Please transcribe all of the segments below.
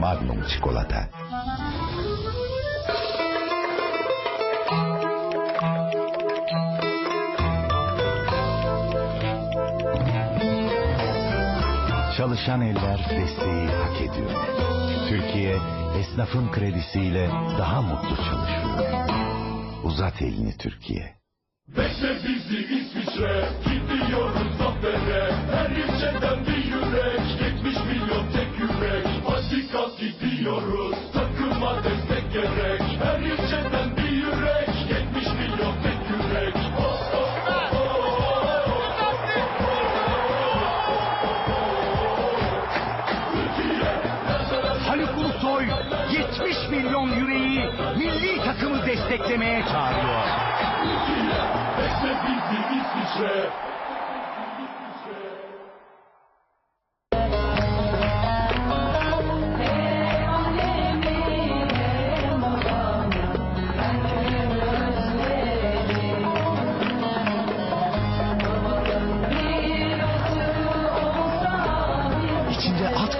Magnum çikolata. Çalışan eller desteği hak ediyor. Türkiye esnafın kredisiyle daha mutlu çalışıyor. Uzat elini Türkiye. Bekle bizi İsviçre, gidiyoruz zafere. Her ilçeden bir yürek, 70 milyon tek yürek. Kalk gidiyoruz, takıma destek gerek. Her ilçeden bir yürek, 70 milyon tek yürek. Oh, oh, oh, oh, oh. Türkiye, Haluk Ulusoy 70 milyon yüreği milli takımı desteklemeye çağırıyor. Bekle bizi İsviçre.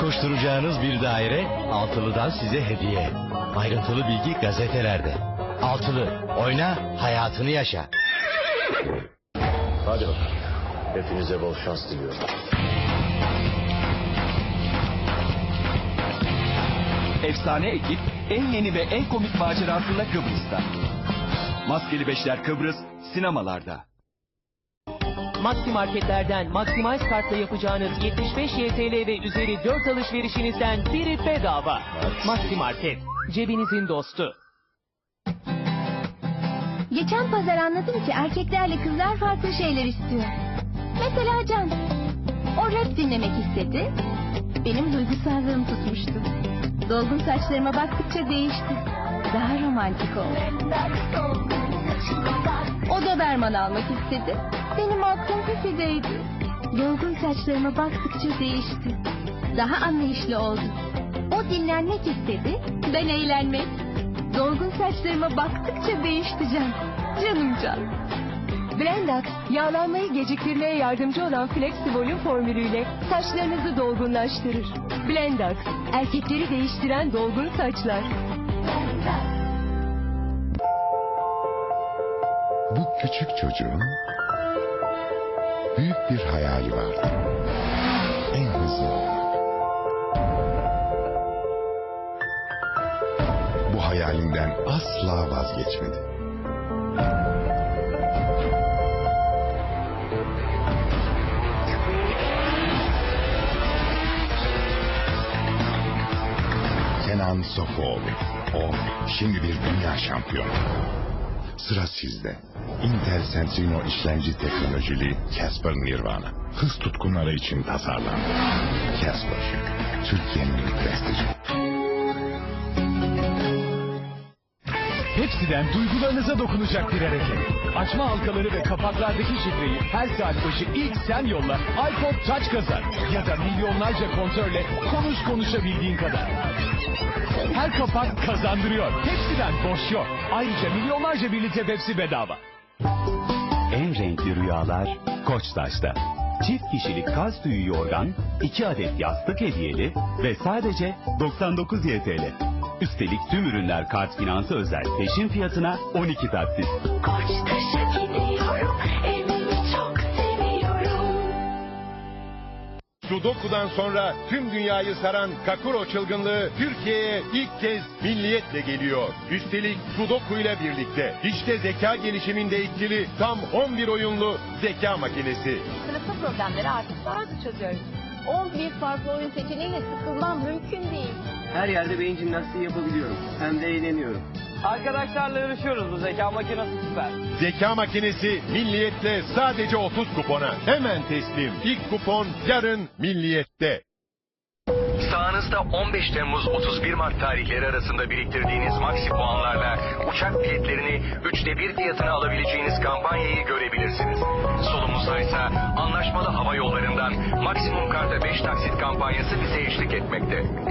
Koşturacağınız bir daire Altılı'dan size hediye. Ayrıntılı bilgi gazetelerde. Altılı oyna hayatını yaşa. Hadi bakalım. Hepinize bol şans diliyorum. Efsane ekip en yeni ve en komik macerasında Kıbrıs'ta. Maskeli Beşler Kıbrıs sinemalarda. Maxi Marketlerden Maximize kartla yapacağınız 75 YTL ve üzeri 4 alışverişinizden biri bedava. Maxi Market, cebinizin dostu. Geçen pazar anladım ki erkeklerle kızlar farklı şeyler istiyor. Mesela Can. O rap dinlemek istedi. Benim duygusallığım tutmuştu. Dolgun saçlarıma baktıkça değişti. Daha romantik oldu. O Doberman almak istedi. Benim aklım Fifi'deydi. Dolgun saçlarıma baktıkça değişti. Daha anlayışlı oldu. O dinlenmek istedi. Ben eğlenmek. Dolgun saçlarıma baktıkça değişti Can. Canım Can. Blendax, yağlanmayı geciktirmeye yardımcı olan Flexi Volume formülüyle saçlarınızı dolgunlaştırır. Blendax, erkekleri değiştiren dolgun saçlar. Bu küçük çocuğun büyük bir hayali vardı. En hızlı. Bu hayalinden asla vazgeçmedi. Kenan Sofuoğlu. O şimdi bir dünya şampiyonu. Sıra sizde. Intel Centrino işlemci teknolojili Casper Nirvana. Hız tutkunları için tasarlandı. Casper, Türkiye'nin prestiji. Hepsiden duygularınıza dokunacak bir hareket. Açma halkaları ve kapaklardaki şifreyi her saat başı ilk sen yolla iPod Touch kazan. Ya da milyonlarca kontörle konuş konuşabildiğin kadar. Her kapak kazandırıyor. Hepsiden boş yok. Ayrıca milyonlarca bir litre Pepsi bedava. En renkli rüyalar Koçtaş'ta. Çift kişilik kas tüyü yorgan, 2 adet yastık hediyeli ve sadece 99 YTL. Üstelik tüm ürünler kart finansı özel peşin fiyatına 12 taksit. Koçtaş'a gidiyorum, Sudoku'dan sonra tüm dünyayı saran Kakuro çılgınlığı Türkiye'ye ilk kez milliyetle geliyor. Üstelik Sudoku ile birlikte işte zeka gelişiminde etkili tam 11 oyunlu zeka makinesi. Sınıfta problemleri artık daha hızlı çözüyoruz. 11 farklı oyun seçeneğiyle sıkılmam mümkün değil. Her yerde beyin jimnastiği yapabiliyorum. Hem de eğleniyorum. Arkadaşlarla yarışıyoruz. Bu zeka makinesi süper. Zeka makinesi milliyetle sadece 30 kupona. Hemen teslim. İlk kupon yarın milliyette. Sağınızda 15 Temmuz 31 Mart tarihleri arasında biriktirdiğiniz maksi puanlarla uçak biletlerini üçte bir fiyatına alabileceğiniz kampanyayı görebilirsiniz. Solumuzda ise anlaşmalı hava yollarından maksimum karta 5 taksit kampanyası bize eşlik etmekte.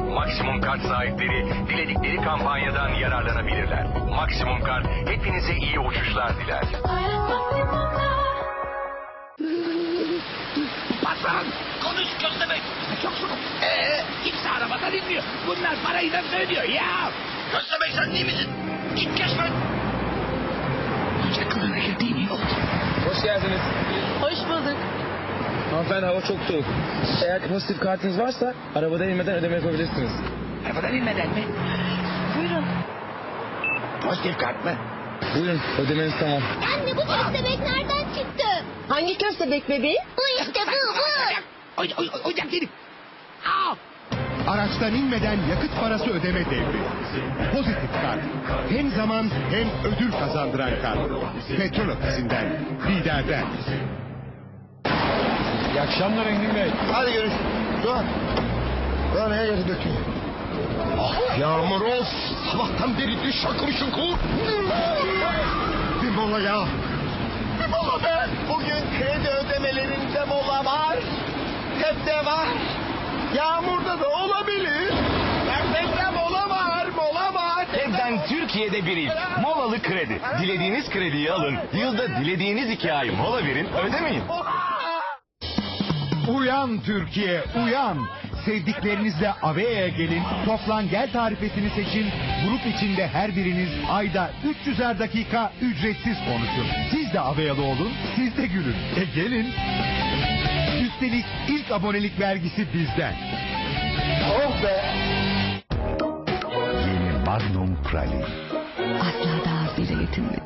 Kart sahipleri diledikleri kampanyadan yararlanabilirler. Maksimum kart hepinize iyi uçuşlar diler. Patron konuş köstebek. Çok soğuk. Ee, Kimse arabada dinmiyor. Bunlar parayı da söylüyor ya. Köstebek sen değil misin? Git geç ben. Ancak kılığına girdiğin iyi oldu. Hoş geldiniz. Hoş bulduk. Hanımefendi hava çok soğuk. Eğer pozitif kartınız varsa arabada inmeden ödeme yapabilirsiniz. Arabadan inmeden mi? Buyurun. Pozitif kart mı? Buyurun ödemeniz tamam. Anne bu köstebek nereden çıktı? Hangi köstebek bebeği? Bu işte bu bu. Oy, oyuncak değilim. Aa! Araçtan inmeden yakıt parası ödeme devri. Pozitif kart. Hem zaman hem ödül kazandıran kart. Petrol ofisinden, liderden. İyi akşamlar Engin Bey. Hadi görüş. Doğan. Doğan her yeri döküyor. Yağmur of. Sabahtan beri düş şakır şukur. Bir mola ya. Bir mola be. Bugün kredi ödemelerinde mola var. Hep de var. Yağmurda da olabilir. Gerçekten mola var, mola var. Evden Türkiye'de bir ilk. Molalı kredi. Dilediğiniz krediyi alın. Yılda dilediğiniz iki ay mola verin. Ödemeyin. Uyan Türkiye, uyan. Sevdiklerinizle Avea'ya gelin, toplan gel tarifesini seçin. Grup içinde her biriniz ayda 300'er dakika ücretsiz konuşun. Siz de Avea'lı olun, siz de gülün. E gelin. Üstelik ilk abonelik vergisi bizden. Oh be. Yeni Magnum Pralin. Asla daha az bile yetinme.